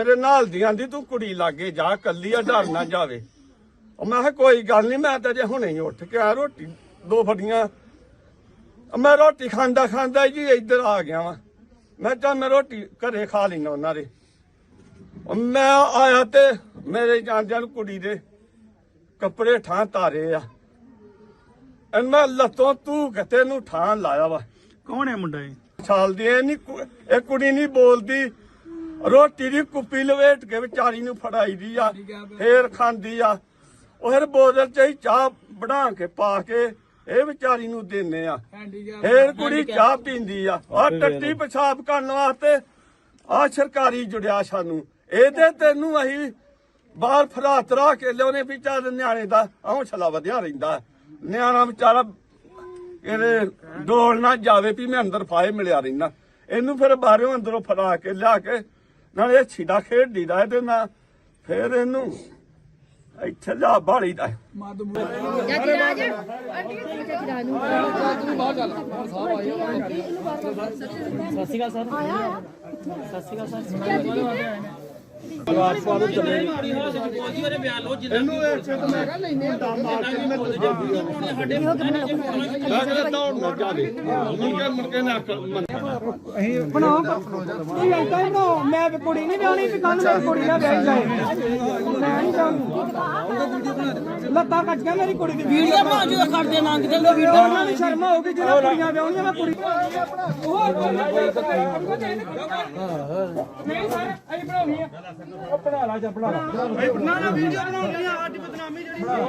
ਮੇਰੇ ਨਾਲ ਦੀ ਆਂਦੀ ਤੂੰ ਕੁੜੀ ਲਾਗੇ ਜਾ ਕੱਲੀ ਆ ਡਰ ਨਾ ਜਾਵੇ। ਉਹ ਮੈਂ ਕਿਹਾ ਕੋਈ ਗੱਲ ਨਹੀਂ ਮੈਂ ਤਾਂ ਜੇ ਹੁਣੇ ਹੀ ਉੱਠ ਕੇ ਆ ਰੋਟੀ ਦੋ ਫੜੀਆਂ। ਮੈਂ ਰੋਟੀ ਖਾਂਦਾ ਖਾਂਦਾ ਜੀ ਇੱਧਰ ਆ ਗਿਆ ਵਾਂ। ਮੈਂ ਤਾਂ ਮੈਂ ਰੋਟੀ ਘਰੇ ਖਾ ਲੈਣਾ ਉਹਨਾਂ ਦੇ। ਮੈਂ ਆਇਆ ਤੇ ਮੇਰੇ ਜਾਂਦਿਆਂ ਨੂੰ ਕੁੜੀ ਦੇ ਕੱਪੜੇ ਠਾਂ ਤਾਰੇ ਆ। ਮੈਂ ਲੱਤੋਂ ਤੂੰ ਕਿਤੇ ਨੂੰ ਠਾਂ ਲਾਇਆ ਵਾ। ਕੌਣ ਹੈ ਮੁੰਡਾ ਇਹ? ਸਾਲ ਦੀ ਇਹ ਨਹੀਂ ਇਹ ਕੁੜੀ ਨਹੀਂ ਬੋਲਦੀ। ਰੋਟੀ ਦੀ ਕੁੱਪੀ ਲਵੇਟ ਕੇ ਵਿਚਾਰੀ ਨੂੰ ਫੜਾਈ ਦੀ ਆ ਫੇਰ। ਖਾਂਦੀ ਆ। ਉਹ ਫਿਰ ਬੋਤਲ ਚ ਹੀ ਚਾਹ ਬਣਾ ਕੇ ਪਾ ਕੇ ਇਹ ਵਿਚਾਰੀ ਨੂੰ ਦਿੰਨੇ ਆ। ਫੇਰ ਕੁੜੀ ਚਾਹ ਪੀਂਦੀ ਆ। ਆ ਟੱਟੀ ਪਿਸ਼ਾਬ ਕਰਨ ਵਾਸਤੇ ਆ ਸਰਕਾਰੀ ਜੁੜਿਆ ਸਾਨੂੰ। ਇਹਦੇ ਤੈਨੂੰ ਅਸੀਂ ਬਾਹਰ ਫਰਾਤਰਾ ਕੇ ਲਿਆਉਨੇ ਵੀ ਚੱਲ ਨਿਆਣੇ ਦਾ ਹੌਸਲਾ ਵਧਿਆ ਰਹਿੰਦਾ। ਨਿਆਣਾ ਵਿਚਾਰਾ ਇਹਦੇ ਡੋਲ ਨਾ ਜਾਵੇ ਵੀ ਮੈਂ ਅੰਦਰ ਫਾਏ ਮਿਲਿਆ ਰਹਿਣਾ ਇਹਨੂੰ ਫਿਰ ਬਾਹਰੋਂ ਅੰਦਰੋਂ ਫੜਾ ਕੇ ਲਿਆ ਕੇ ਨਾਲੇ ਇਹ ਛੀੜਾ ਖੇਡਦੀ ਦਾ ਇਹਦੇ ਨਾਲ ਫਿਰ ਇਹਨੂੰ ਇੱਥੇ ਲਿਆ ਬਾੜੀ ਦਾ ਰਾਜ ਆਂਟੀ ਕਿੱਥੇ ਨੂੰ ਸਤਿ ਸ਼੍ਰੀ ਅਕਾਲ ਸਰ। ਆਇਆ ਸਤਿ ਸ਼੍ਰੀ ਅਕਾਲ ਸਰ। ਮੈਂ ਇਹ ਹੀ। ਬਣਾਓ। ਵੀ ਕੁੜੀ ਨਹੀਂ ਵਿਆਹਣੀ ਵੀ ਕੱਲ ਮੇਰੀ ਕੁੜੀ ਨਾ ਵਿਆਹੀ ਜਾਏ। ਮੈਂ ਨਹੀਂ ਚਾਹੁੰਦੀ ਲੱਤਾਂ ਕੱਟ ਗਿਆ ਮੇਰੀ ਕੁੜੀ ਦੀ ਵੀਡੀਓ ਬਣਾ ਜਦੋਂ ਖੜਦੇ ਨੰਗ ਦੇ ਲੋ ਵੀਡੀਓ ਉਹਨਾਂ ਨੂੰ ਸ਼ਰਮ ਆਉਗੀ ਜਿਹੜਾ ਕੁੜੀਆਂ ਵਿਆਹੁਣੀਆਂ ਮੈਂ ਕੁੜੀ ਨਾ ਨਾ ਵੀਡੀਓ ਬਣਾਉਣੀ ਆ। ਸਾਡੀ ਬਦਨਾਮੀ ਜਿਹੜੀ ਵੀਡੀਓ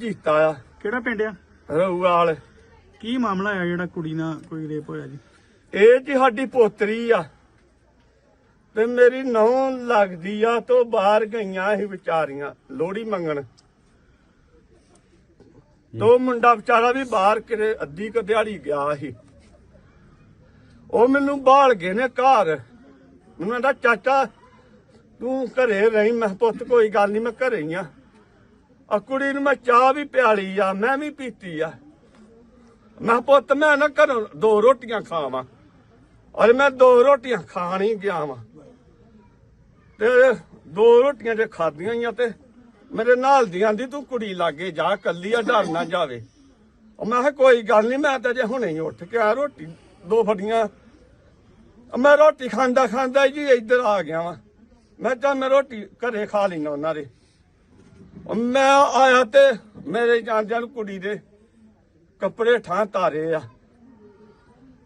ਜੀਤਾ ਆ ਕਿਹੜਾ ਪਿੰਡ ਆ? ਰਊਵਾਲ ਕੀ ਮਾਮਲਾ ਆ ਜਿਹੜਾ ਕੁੜੀ ਨਾਲ ਕੋਈ ਰੇਪ ਹੋਇਆ ਜੀ? ਇਹ ਜੀ ਸਾਡੀ ਪੋਤਰੀ ਆ। ਤੇ ਮੇਰੀ ਨੌਂ ਲੱਗਦੀ ਆ, ਤੋਂ ਬਾਹਰ ਗਈਆਂ ਸੀ ਵਿਚਾਰੀਆਂ ਲੋੜੀ ਮੰਗਣ। ਤੋ ਮੁੰਡਾ ਵਿਚਾਰਾ ਵੀ ਬਾਹਰ ਕਿਤੇ ਅੱਧੀ ਕੁ ਦਿਹਾੜੀ ਗਿਆ ਸੀ। ਉਹ ਮੈਨੂੰ ਬਾਲ ਗਏ ਨੇ ਘਰ। ਮੈਨੂੰ ਕਹਿੰਦਾ, ਚਾਚਾ, ਤੂੰ ਘਰੇ ਰਹੀ। ਮੈਂ ਪੁੱਤ, ਕੋਈ ਗੱਲ ਨਹੀਂ ਮੈਂ ਘਰੇ ਹੀ ਆ। ਆ ਕੁੜੀ ਨੂੰ ਮੈਂ ਚਾਹ ਵੀ ਪਿਆਲੀ ਆ, ਮੈਂ ਵੀ ਪੀਤੀ ਆ। ਮੈਂ ਕਿਹਾ, ਪੁੱਤ ਮੈਂ ਨਾ ਘਰੋਂ ਦੋ ਰੋਟੀਆਂ ਖਾਵਾਂ। ਔਰ ਮੈਂ ਦੋ ਰੋਟੀਆਂ ਖਾਣ ਹੀ ਗਿਆ ਵਾਂ। ਤੇ ਦੋ ਰੋਟੀਆਂ ਜੇ ਖਾਧੀਆਂ ਹੀ ਆ ਤੇ ਮੇਰੇ ਨਾਲ ਦੀ ਆਂਦੀ ਤੂੰ ਕੁੜੀ ਲਾਗੇ ਜਾ ਕੱਲੀ ਆ ਡਰ ਨਾ ਜਾਵੇ। ਉਹ ਮੈਂ ਕਿਹਾ ਕੋਈ ਗੱਲ ਨਹੀਂ ਮੈਂ ਤਾਂ ਜੇ ਹੁਣੇ ਹੀ ਉੱਠ ਕੇ ਆ ਰੋਟੀ ਦੋ ਫੜੀਆਂ। ਮੈਂ ਰੋਟੀ ਖਾਂਦਾ ਖਾਂਦਾ ਜੀ ਇੱਧਰ ਆ ਗਿਆ ਵਾਂ। ਮੈਂ ਤਾਂ ਮੈਂ ਰੋਟੀ ਘਰੇ ਖਾ ਲੈਣਾ ਉਹਨਾਂ ਦੇ। ਮੈਂ ਆਇਆ ਤੇ ਮੇਰੇ ਜਾਂਦਿਆਂ ਨੂੰ ਕੁੜੀ ਦੇ ਕੱਪੜੇ ਠਾਂ ਤਾਰੇ ਆ।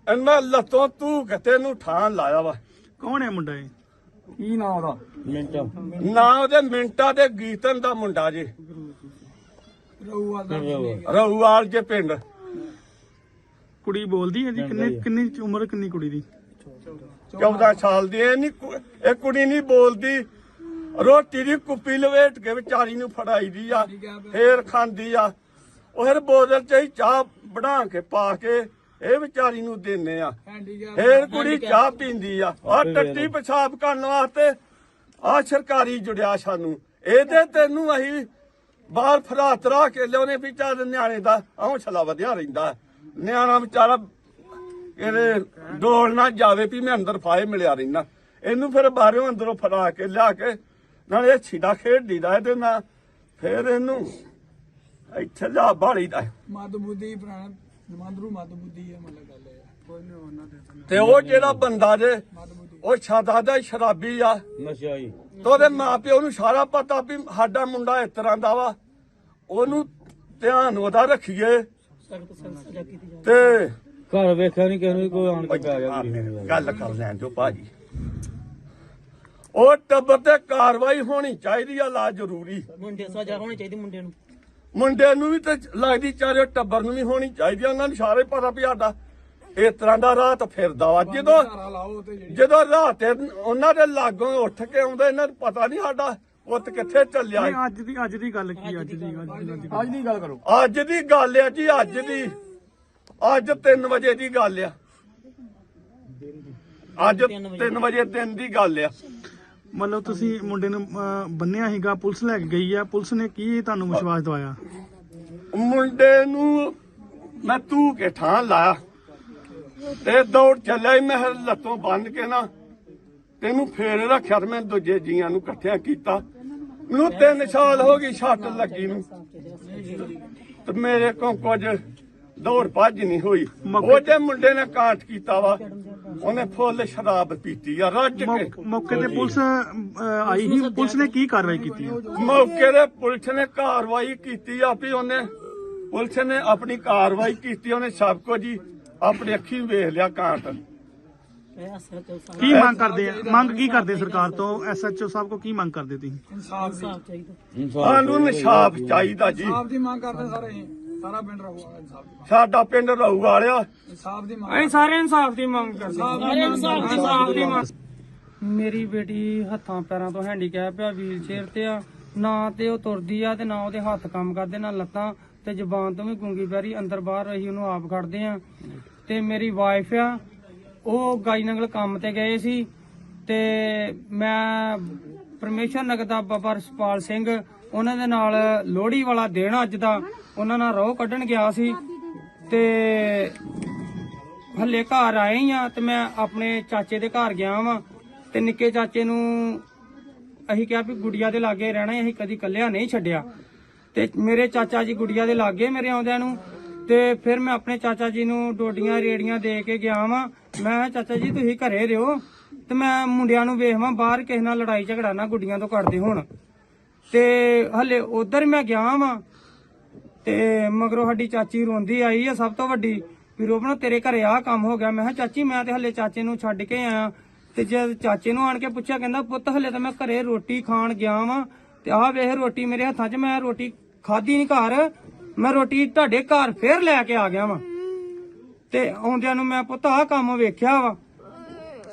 ਐਨ ਮੈਂ ਲੱਤੋਂ ਤੂੰ ਕਿਤੇ ਨੂੰ ਠਾਂ ਲਾਇਆ ਵਾ। ਕੌਣ ਹੈ ਮੁੰਡਾ ਇਹ? ਕੀ ਨਾਂ ਉਹਦਾ? ਨਾ ਉਹਦੇ ਮਿੰਟਾਂ ਦੇ ਗੀਤਨ ਦਾ ਮੁੰਡਾ ਜੇ। ਰਹੁਵਾਲ ਜੇ ਪਿੰਡ। ਕੁੜੀ ਬੋਲਦੀ ਹੈ ਜੀ ਕਿੰਨੇ ਕਿੰਨੀ ਉਮਰ ਕਿੰਨੀ ਕੁੜੀ ਦੀ? 14 ਸਾਲ ਦੀ ਇਹ ਨਹੀਂ ਇਹ ਕੁੜੀ ਨਹੀਂ ਬੋਲਦੀ। ਰੋਟੀ ਦੀ ਕੁੱਪੀ ਲਵੇਟ ਕੇ ਵਿਚਾਰੀ ਨੂੰ ਫੜਾਈ ਦੀ ਆ ਫੇਰ ਖਾਂਦੀ ਆ। ਉਹ ਫਿਰ ਬੋਤਲ ਚ ਹੀ ਚਾਹ ਬਣਾ ਕੇ ਪਾ ਕੇ ਇਹ ਵਿਚਾਰੀ ਨੂੰ ਦਿੰਨੇ ਆ। ਫੇਰ ਕੁੜੀ ਚਾਹ ਪੀਂਦੀ ਆ। ਆ ਟੱਟੀ ਪਿਸ਼ਾਬ ਕਰਨ ਵਾਸਤੇ ਆ ਸਰਕਾਰੀ ਜੁੜਿਆ ਸਾਨੂੰ। ਇਹਦੇ ਤੈਨੂੰ ਅਸੀਂ ਬਾਹਰ ਫਰਾਤਰਾ ਕੇ ਲਿਆਉਨੇ ਵੀ ਚੱਲ ਨਿਆਣੇ ਦਾ ਹੌਸਲਾ ਵਧਿਆ ਰਹਿੰਦਾ। ਨਿਆਣਾ ਵਿਚਾਰਾ ਇਹਦੇ ਡੋਲ ਨਾ ਜਾਵੇ ਵੀ ਮੈਂ ਅੰਦਰ ਫਾਏ ਮਿਲਿਆ ਰਹਿਣਾ ਇਹਨੂੰ ਫਿਰ ਬਾਹਰੋਂ ਅੰਦਰੋਂ ਫੜਾ ਕੇ ਲਿਆ ਕੇ ਨਾਲੇ ਇਹ ਛੀੜਾ ਖੇਡਦੀ ਦਾ ਇਹਦੇ ਨਾਲ। ਫਿਰ ਇਹਨੂੰ ਇੱਥੇ ਲਿਆ ਬਾੜੀ ਦਾ। ਮਦ ਬੁੱਧੀ ਪ੍ਰਾਣ ਮੰਦਰੂ ਮਦ ਬੁੱਧੀ ਹੈ ਮਤਲਬ ਗੱਲ ਹੈ ਕੋਈ ਨਹੀਂ ਉਹਨਾਂ ਦੇ ਤੇ ਉਹ ਜਿਹੜਾ ਬੰਦਾ ਜੇ ਉਹ ਛਾਦਾ ਦਾ ਸ਼ਰਾਬੀ ਆ। ਨਸ਼ਾਈ ਤੇ ਉਹਦੇ ਮਾਪਿਓ ਨੂੰ ਸਾਰਾ ਪਤਾ ਵੀ ਸਾਡਾ ਮੁੰਡਾ ਇਸ ਤਰ੍ਹਾਂ ਦਾ ਵਾ। ਉਹਨੂੰ ਧਿਆਨ ਉਹਦਾ ਰੱਖੀਏ। ਤੇ ਘਰ ਵੇਖਿਆ ਨਹੀਂ ਕਿਸੇ ਨੂੰ ਕੋਈ ਆਣ ਕੇ ਪੈ ਗਿਆ ਗੱਲ ਕਰ ਲੈਣ ਜੋ ਭਾਜੀ। ਉਹ ਟੱਬਰ ਤੇ ਕਾਰਵਾਈ ਹੋਣੀ ਚਾਹੀਦੀ ਆ ਲਾ ਜ਼ਰੂਰੀ। ਮੁੰਡੇ ਸਜ਼ਾ ਹੋਣੀ ਚਾਹੀਦੀ ਮੁੰਡੇ ਨੂੰ। ਮੁੰਡੇ ਨੂੰ ਵੀ ਤੇ ਲੱਗਦੀ ਚਾਰੇ ਟੱਬਰ ਨੂੰ ਵੀ ਹੋਣੀ ਚਾਹੀਦੀ ਆ ਉਹਨਾਂ ਨੂੰ ਸਾਰੇ ਪਤਾ ਵੀ ਸਾਡਾ। ਇਸ ਤਰ੍ਹਾਂ ਦਾ ਰਾਤ ਫਿਰਦਾ ਵਾ। ਜਦੋਂ ਲਾਓ ਤੇ ਜਿਹੜੀ ਜਦੋਂ ਰਾਤ ਇਹ ਉਹਨਾਂ ਦੇ ਲਾਗੋਂ ਉੱਠ ਕੇ ਆਉਂਦੇ ਇਹਨਾਂ ਨੂੰ ਪਤਾ ਨਹੀਂ ਸਾਡਾ ਪੁੱਤ ਕਿੱਥੇ ਚੱਲਿਆ। ਨਹੀਂ ਅੱਜ ਦੀ ਅੱਜ ਦੀ ਗੱਲ ਕੀ ਅੱਜ ਦੀ ਗੱਲ ਅੱਜ ਦੀ ਅੱਜ ਦੀ ਗੱਲ ਕਰੋ। ਅੱਜ ਦੀ ਗੱਲ ਆ ਜੀ ਅੱਜ ਦੀ। ਅੱਜ 3 ਵਜੇ ਦੀ ਗੱਲ ਆ। ਅੱਜ 3 ਵਜੇ ਦਿਨ ਦੀ ਗੱਲ ਆ। ਮਤਲਬ ਤੁਸੀਂ ਮੁੰਡੇ ਨੂੰ ਅਹ, ਬੰਨਿਆ ਸੀਗਾ ਪੁਲਿਸ ਲੈ ਕੇ ਗਈ ਆ। ਪੁਲਿਸ ਨੇ ਕੀ ਤੁਹਾਨੂੰ ਵਿਸ਼ਵਾਸ ਦਵਾਇਆ? ਮੁੰਡੇ ਨੂੰ ਮੈਂ ਤੂੰ ਕੇ ਠਾਂ ਲਾਇਆ। ਤੇ ਦੌੜ ਚੱਲਿਆ ਈ ਮੈਂ ਲੱਤੋਂ ਬੰਨ ਕੇ ਨਾ ਤੈਨੂੰ ਫੇਰ ਰੱਖਿਆ ਤੇ ਮੈਂ ਦੂਜੇ ਜੀਆਂ ਨੂੰ ਇਕੱਠਿਆਂ ਕੀਤਾ। ਮੈਨੂੰ ਤਿੰਨ ਸਾਲ ਹੋ ਗਈ ਛੱਟ ਲੱਗੀ ਨੂੰ। ਤੇ ਮੇਰੇ ਕੋਲ ਕੁਝ ਦੌੜ ਭੱਜ ਨਹੀਂ ਹੋਈ। ਮੌਕੇ- ਉਹਦੇ ਮੁੰਡੇ ਨੇ ਕਾਟ ਕੀਤਾ ਵਾ ਉਹਨੇ ਫੁੱਲ ਸ਼ਰਾਬ ਪੀਤੀ ਆ ਰੱਜ ਕੇ। ਮੌ- ਮੌਕੇ ਤੇ ਪੁਲਿਸ ਆਈ ਸੀ ਪੁਲਿਸ ਨੇ ਕੀ ਕਾਰਵਾਈ ਕੀਤੀ? ਮੌਕੇ ਤੇ ਪੁਲਿਸ ਨੇ ਕਾਰਵਾਈ ਕੀਤੀ ਆ ਵੀ ਉਹਨੇ ਪੁਲਿਸ ਨੇ ਆਪਣੀ ਕਾਰਵਾਈ ਕੀਤੀ ਉਹਨੇ ਸਭ ਕੁਝ ਹੀ ਆਪਣੀ ਅੱਖੀਂ ਵੇਖ ਲਿਆ ਕਾਂਟ। ਕੀ ਮੰਗ ਕਰਦੇ ਆ? ਮੰਗ ਕੀ ਕਰਦੇ ਸਰਕਾਰ ਤੋਂ? ਐਸਐਚਓ ਸਾਹਿਬ ਕੋ ਕੀ ਮੰਗ ਕਰਦੇ ਤੁਸੀਂ? ਇਨਸਾਫ ਚਾਹੀਦਾ। ਸਾਨੂੰ ਇਨਸਾਫ ਚਾਹੀਦਾ ਜੀ। ਆਪ ਦੀ ਮੰਗ ਕਰਦੇ ਸਾਰੇ ਅਸੀਂ। ਸਾਰਾ ਪਿੰਡ ਰਹੂਗਾ ਇਨਸਾਫ ਦੀ ਸਾਡਾ ਪਿੰਡ ਰਹੂ ਵਾਲਿਆ। ਇਨਸਾਫ ਦੀ ਮੰਗ ਅਸੀਂ ਸਾਰੇ ਇਨਸਾਫ ਦੀ ਮੰਗ ਕਰਦੇ ਸਾਰੇ ਇਨਸਾਫ ਦੀ ਇਨਸਾਫ ਦੀ ਮੰਗ। ਮੇਰੀ ਬੇਟੀ ਹੱਥਾਂ ਪੈਰਾਂ ਤੋਂ ਹੈਂਡੀਕੈਪ ਆ ਵੀਲ ਚੇਅਰ ਤੇ ਆ। ਨਾ ਤੇ ਉਹ ਤੁਰਦੀ ਆ ਤੇ ਨਾ ਉਹਦੇ ਹੱਥ ਕੰਮ ਕਰਦੇ ਨਾ ਲੱਤਾਂ ਤੇ ਜ਼ੁਬਾਨ ਤੋਂ ਵੀ ਗੁੰਗੀ ਪੈਰੀ ਅੰਦਰ ਬਾਹਰ ਅਸੀਂ ਉਹਨੂੰ ਆਪ ਕੱਢਦੇ ਆ। ਤੇ ਮੇਰੀ ਵਾਈਫ ਆ ਉਹ ਗਾਈ ਨੰਗਲ ਕੰਮ ਤੇ ਗਏ ਸੀ। ਤੇ ਮੈਂ ਪਰਮੇਸ਼ਰ ਨਗਰ ਦਾ ਬਾਬਾ ਰਸਪਾਲ ਸਿੰਘ ਉਹਨਾਂ ਦੇ ਨਾਲ ਲੋਹੜੀ ਵਾਲਾ ਦਿਨ ਅੱਜ ਦਾ। ਉਹਨਾਂ ਨਾਲ ਰੋਹ ਕੱਢਣ ਗਿਆ ਸੀ ਤੇ ਹੱਲੇ ਘਰ ਆਏ ਹੀ ਆ ਤੇ ਮੈਂ ਆਪਣੇ ਚਾਚੇ ਦੇ ਘਰ ਗਿਆ ਵਾਂ ਤੇ ਨਿੱਕੇ ਚਾਚੇ ਨੂੰ ਅਸੀਂ ਕਿਹਾ ਵੀ ਗੁੜੀਆ ਦੇ ਲਾਗੇ ਰਹਿਣਾ ਅਸੀਂ ਕਦੀ ਕੱਲਿਆ ਨਹੀਂ ਛੱਡਿਆ। ਤੇ ਮੇਰੇ ਚਾਚਾ ਜੀ ਗੁੜੀਆ ਦੇ ਲਾਗੇ ਮੇਰੇ ਆਉਂਦਿਆਂ ਨੂੰ ਤੇ ਫਿਰ ਮੈਂ ਆਪਣੇ ਚਾਚਾ ਜੀ ਨੂੰ ਡੋਡੀਆਂ, ਰੇੜੀਆਂ ਦੇ ਕੇ ਗਿਆ ਵਾਂ। ਮੈਂ ਚਾਚਾ ਜੀ ਤੁਸੀਂ ਘਰੇ ਰਹੋ ਤੇ ਮੈਂ ਮੁੰਡਿਆਂ ਨੂੰ ਵੇਖਵਾਂ, ਬਾਹਰ ਕਿਸੇ ਨਾਲ ਲੜਾਈ ਝਗੜਾ ਨਾ ਗੁੱਡੀਆਂ ਤੋਂ ਕੱਢਦੇ ਹੋਣ। ਤੇ ਹਲੇ ਉਧਰ ਮੈਂ ਗਿਆ ਵਾਂ ਤੇ ਮਗਰੋਂ ਸਾਡੀ ਚਾਚੀ ਰੋਂਦੀ ਆਈ ਆ ਸਭ ਤੋਂ ਵੱਡੀ, ਵੀ ਰੋਬਣਾ ਤੇਰੇ ਘਰੇ ਆਹ ਕੰਮ ਹੋ ਗਿਆ। ਮੈਂ ਕਿਹਾ, ਚਾਚੀ, ਮੈਂ ਤੇ ਹੱਲੇ ਚਾਚੇ ਨੂੰ ਛੱਡ ਕੇ ਆਇਆ। ਤੇ ਜਦ ਚਾਚੇ ਨੂੰ ਆਣ ਕੇ ਪੁੱਛਿਆ, ਕਹਿੰਦਾ, ਪੁੱਤ, ਹੱਲੇ ਤਾਂ ਮੈਂ ਘਰੇ ਰੋਟੀ ਖਾਣ ਗਿਆ ਵਾਂ। ਤੇ ਆਹ ਵੇਖ ਰੋਟੀ ਮੇਰੇ ਹੱਥਾਂ 'ਚ, ਮੈਂ ਰੋਟੀ ਖਾਧੀ ਨਹੀਂ ਘਰ। ਮੈਂ ਰੋਟੀ ਤੁਹਾਡੇ ਘਰ ਫੇਰ ਲੈ ਕੇ ਆ ਗਿਆ ਵਾਂ। ਤੇ ਆਉਂਦਿਆਂ ਨੂੰ ਮੈਂ, ਪੁੱਤ, ਆਹ ਕੰਮ ਵੇਖਿਆ ਵਾ।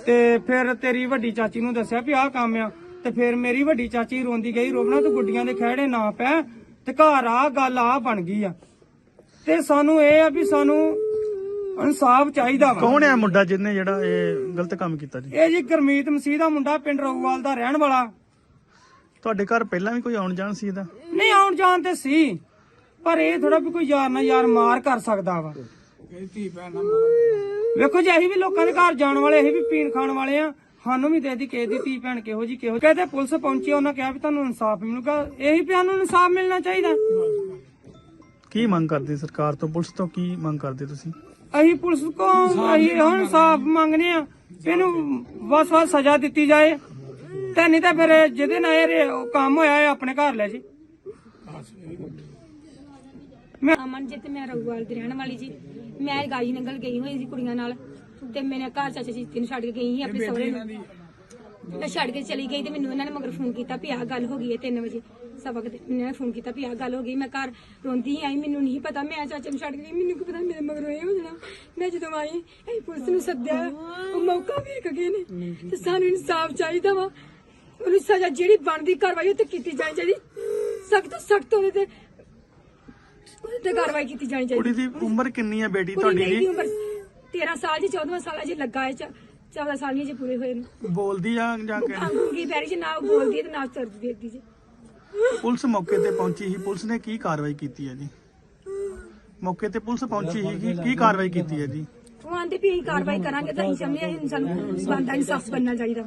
ਤੇ ਫਿਰ ਤੇਰੀ ਵੱਡੀ ਚਾਚੀ ਨੂੰ ਦੱਸਿਆ ਵੀ ਆਹ ਕੰਮ ਆ। ਤੇ ਫਿਰ ਮੇਰੀ ਵੱਡੀ ਚਾਚੀ ਰੋਂਦੀ ਗਈ ਰੋਬਣਾ ਤੂੰ ਗੁੱਡੀਆਂ ਦੇ ਖਹਿੜੇ ਨਾ ਪੈ। ਤੇ ਘਰ ਆ ਗੱਲ ਆ ਬਣ ਗਈ ਆ। ਤੇ ਸਾਨੂੰ ਇਹ ਆ ਵੀ ਸਾਨੂੰ ਇਨਸਾਫ ਚਾਹੀਦਾ ਵਾ। ਕੌਣ ਹੈ ਮੁੰਡਾ ਜਿਹਨੇ ਜਿਹੜਾ ਇਹ ਗਲਤ ਕੰਮ ਕੀਤਾ ਜੀ? ਇਹ ਜੀ ਗਰਮੀਤ ਮਸੀਹ ਦਾ ਮੁੰਡਾ ਪਿੰਡ ਰੋਗਵਾਲ ਦਾ ਰਹਿਣ ਵਾਲਾ। ਤੁਹਾਡੇ ਘਰ ਪਹਿਲਾਂ ਵੀ ਕੋਈ ਆਉਣ ਜਾਣ ਸੀ ਇਹਦਾ? ਨਹੀਂ ਆਉਣ ਜਾਣ ਤੇ ਸੀ ਪਰ ਇਹ ਥੋੜਾ ਵੀ ਕੋਈ ਯਾਰ ਨਾ ਯਾਰ ਮਾਰ ਕਰ ਸਕਦਾ ਵਾ। ਵੇਖੋ ਜੀ ਅਸੀਂ ਵੀ ਲੋਕਾਂ ਦੇ ਘਰ ਜਾਣ ਵਾਲੇ ਅਸੀਂ ਵੀ ਪੀਣ ਖਾਣ ਵਾਲੇ ਆ। ਸਾਨੂੰ ਵੀ ਦੇ ਦੀ ਕਿਸੇ ਦੀ ਧੀ ਭੈਣ ਕਿਹੋ ਜੀ ਕਿਹੋ ਕਹਿੰਦੇ ਪੁਲਿਸ ਪਹੁੰਚੀ ਉਹਨਾਂ ਕਿਹਾ ਵੀ ਤੁਹਾਨੂੰ ਇਨਸਾਫ ਮਿਲੂਗਾ। ਇਹੀ ਵੀ ਸਾਨੂੰ ਇਨਸਾਫ ਮਿਲਣਾ ਚਾਹੀਦਾ। ਕੀ ਮੰਗ ਕਰਦੇ ਸਰਕਾਰ ਤੋਂ? ਪੁਲਿਸ ਤੋਂ ਕੀ ਮੰਗ ਕਰਦੇ ਤੁਸੀਂ? ਅਸੀਂ ਪੁਲਿਸ ਕੋ ਅਸੀਂ ਹੁਣ ਇਨਸਾਫ ਮੰਗਨੇ ਆ ਇਹਨੂੰ ਵਸ ਵਸ ਸਜ਼ਾ ਦਿੱਤੀ ਜਾਏ। ਤੇ ਨਹੀਂ ਤਾਂ ਫਿਰ ਜਿਹਦੇ ਨਾਲ ਇਹ ਕੰਮ ਹੋਇਆ ਇਹ ਆਪਣੇ ਘਰ ਲੈ ਜੀ। ਅਮਨ ਜੀ ਤੇ ਮੈਂ ਰਘੂਵਾਲ ਦੀ ਰਹਿਣ ਵਾਲੀ ਜੀ। ਮੈਂ ਗਾਈ ਨੰਗਲ ਗਈ ਹੋਈ ਸੀ ਕੁੜੀਆਂ ਨਾਲ। ਤੇ ਮੇਰੇ ਘਰ ਚਾਚਾ ਜੀ ਤੈਨੂੰ ਛੱਡ ਕੇ ਗਈ ਸੀ ਆਪਣੇ ਸਹੁਰੇ ਨੂੰ। ਮੈਂ ਛੱਡ ਕੇ ਚਲੀ ਗਈ ਤੇ ਮੈਨੂੰ ਇਹਨਾਂ ਨੇ ਮਗਰ ਫੋਨ ਕੀਤਾ ਵੀ ਆਹ ਗੱਲ ਹੋ ਗਈ ਹੈ 3 ਵਜੇ। ਸਬਕ ਤੇ ਇਹਨਾਂ ਨੇ ਫੋਨ ਕੀਤਾ ਵੀ ਆਹ ਗੱਲ ਹੋ ਗਈ ਮੈਂ ਘਰ ਰੋਂਦੀ ਆਈ ਮੈਨੂੰ ਨਹੀਂ ਪਤਾ। ਮੈਂ ਚਾਚੇ ਨੂੰ ਛੱਡ ਕੇ ਗਈ ਮੈਨੂੰ ਕੀ ਪਤਾ ਮੇਰੇ ਮਗਰੋਂ ਇਹ ਹੋ ਜਾਣਾ। ਮੈਂ ਜਦੋਂ ਆਈ ਅਸੀਂ ਪੁਲਿਸ ਨੂੰ ਸੱਦਿਆ। ਉਹ ਮੌਕਾ ਵੇਖ ਗਏ ਨੇ ਤੇ ਸਾਨੂੰ ਇਨਸਾਫ ਚਾਹੀਦਾ ਵਾ। ਉਹਨੂੰ ਸਜ਼ਾ ਜਿਹੜੀ ਬਣਦੀ ਕਾਰਵਾਈ ਉਹ ਤੇ ਕੀਤੀ ਜਾਣੀ ਚਾਹੀਦੀ। ਸਖਤ ਸਖਤ ਉਹਦੇ ਤੇ ਉਹਦੇ ਤੇ ਕਾਰਵਾਈ ਕੀਤੀ ਜਾਣੀ ਚਾਹੀਦੀ। ਕੁੜੀ ਦੀ ਉਮਰ ਕਿੰਨੀ ਹੈ ਬੇਟੀ ਤੁਹਾਡੀ ਦੀ ਦੀ ਉਮਰ 13 ਸਾਲ ਜੀ 14 ਸਾਲ ਅਜੇ ਲੱਗਾ ਹੈ 14 ਸਾਲ ਨਹੀਂ ਜੇ ਪੂਰੇ ਹੋਏ ਨੇ। ਬੋਲਦੀ ਆ ਜਾਂ ਕਿ ਅੰਗੂਗੀ ਪੈਰੀ ਚ ਨਾ ਬੋਲਦੀ ਤੇ ਨਾ ਤੁਰਦੀ ਫਿਰਦੀ ਜੀ। ਪੁਲਿਸ ਮੌਕੇ ਤੇ ਪਹੁੰਚੀ ਸੀ। ਪੁਲਿਸ ਨੇ ਕੀ ਕਾਰਵਾਈ ਕੀਤੀ ਹੈ ਜੀ? ਮੌਕੇ ਤੇ ਪੁਲਿਸ ਪਹੁੰਚੀ ਸੀ ਕੀ ਕਾਰਵਾਈ ਕੀਤੀ ਹੈ ਜੀ? ਉਹ ਆਂਦੇ ਵੀ ਅਸੀਂ ਕਾਰਵਾਈ ਕਰਾਂਗੇ ਤਾਂ ਅਸੀਂ ਸਮਝਿਆ ਸਾਨੂੰ ਬੰਦਾ ਇਨਸਾਫ ਬਣਨਾ ਚਾਹੀਦਾ।